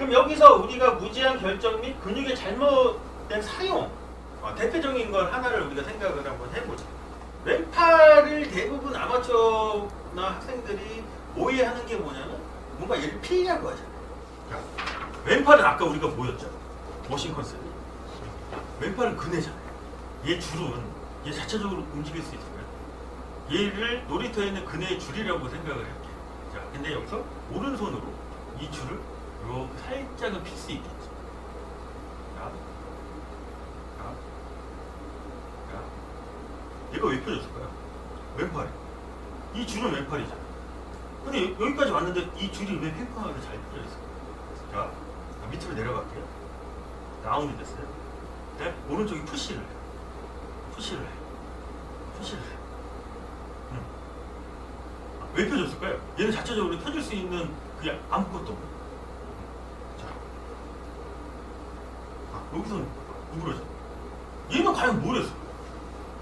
그럼 여기서 우리가 무지한 결정 및 근육의 잘못된 사용 어, 대표적인 걸 하나를 우리가 생각을 한번 해보자. 왼팔을 대부분 아마추어나 학생들이 오해하는 게 뭐냐면 뭔가 얘를 피려고 하잖아요. 자, 왼팔은 아까 우리가 뭐였죠? 머신 컨셉이. 왼팔은 그네잖아요. 얘 줄은 얘 자체적으로 움직일 수 있어요. 얘를 놀이터에 있는 그네의 줄이라고 생각을 할게요. 자, 근데 여기서 오른손으로 이 줄을 이렇게 살짝은 필 수 있겠죠. 자, 자, 자. 얘가 왜 펴졌을까요? 왼팔이. 이 줄은 왼팔이잖아. 근데 여- 여기까지 왔는데 이 줄이 왜 팽팽하게 잘 펴져 있을까요? 자, 밑으로 내려갈게요. 다운이 됐어요. 네? 오른쪽이 푸시를 해요. 푸시를 해요. 푸시를 해요. 음. 아, 왜 펴졌을까요? 얘는 자체적으로 펴질 수 있는 그게 아무것도 없는 자. 아, 여기서는 누그러져. 얘는 과연 뭘 했을까요?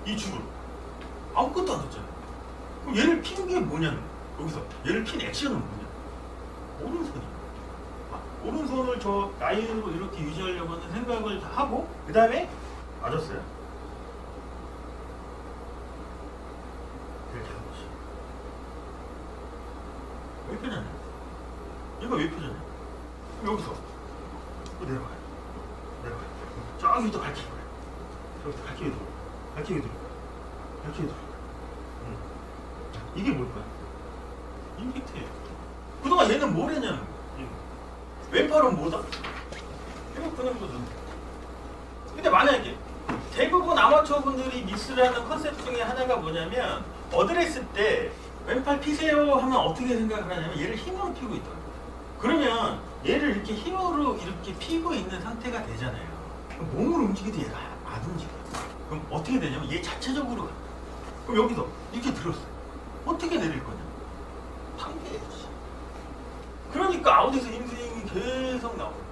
이 줄을. 아무것도 안 했잖아요. 그럼 얘를 피는 게 뭐냐면, 여기서 얘를 핀 액션은 뭐냐? 오른손이에요. 아, 오른손을 저 라인으로 이렇게 유지하려고 하는 생각을 다 하고 그 다음에 맞았어요. 왜 펴졌냐? 얘가 왜? 그럼 여기서. 내려가요. 또 밝히고 그래. 저기서 밝히게 들어. 밝히게 들어. 밝히게. 응. 이게 뭘까요? 임팩트예요. 그동안 얘는 뭘 했냐는 거야. 왼팔은 뭐다? 이거 그냥 거든. 근데 만약에 대부분 아마추어 분들이 미스를 하는 컨셉 중에 하나가 뭐냐면 어드레스 때 왼팔 피세요 하면 어떻게 생각을 하냐면 얘를 힘으로 피고 있더라고요. 그러면 얘를 이렇게 힘으로 이렇게 피고 있는 상태가 되잖아요. 몸을 움직이도 얘가 안 움직여요. 그럼 어떻게 되냐면 얘 자체적으로 가. 그럼 여기서 이렇게 들었어요. 어떻게 내릴 거냐? 당겨야지. 그러니까 아웃에서 인스윙이 계속 나오는 거예요.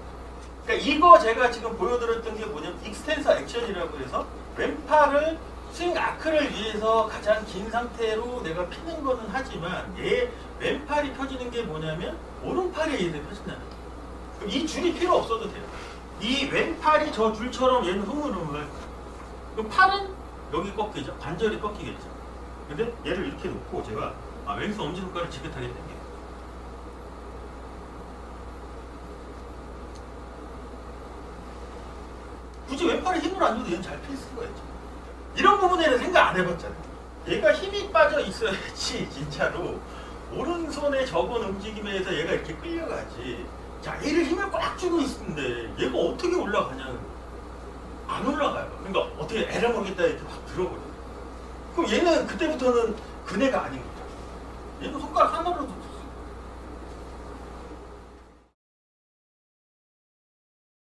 그러니까 이거 제가 지금 보여드렸던 게 뭐냐면 익스텐서 액션이라고 해서 왼팔을 스윙 아크를 위해서 가장 긴 상태로 내가 피는 거는 하지만 얘 왼팔이 펴지는 게 뭐냐면 오른팔에 의해서 펴진다는 거예요. 이 줄이 필요 없어도 돼요. 이 왼팔이 저 줄처럼 얘는 흐물흐물. 그럼 팔은 여기 꺾이죠. 관절이 꺾이겠죠. 근데 얘를 이렇게 놓고 제가 아, 왼손 엄지손가락을 지긋하게 당겨요. 굳이 왼팔에 힘을 안 줘도 얘는 잘 필 수가 있죠. 이런 부분에는 생각 안 해봤잖아요. 얘가 힘이 빠져 있어야지 진짜로 오른손에 적은 움직임에서 얘가 이렇게 끌려가지. 자, 얘를 힘을 꽉 주고 있는데 얘가 어떻게 올라가냐? 안 올라가요. 그러니까 어떻게 에라 모르겠다 이렇게 확 들어버려. 그럼 얘는 그때부터는 그네가 아닌 거죠. 얘는 손가락 하나로도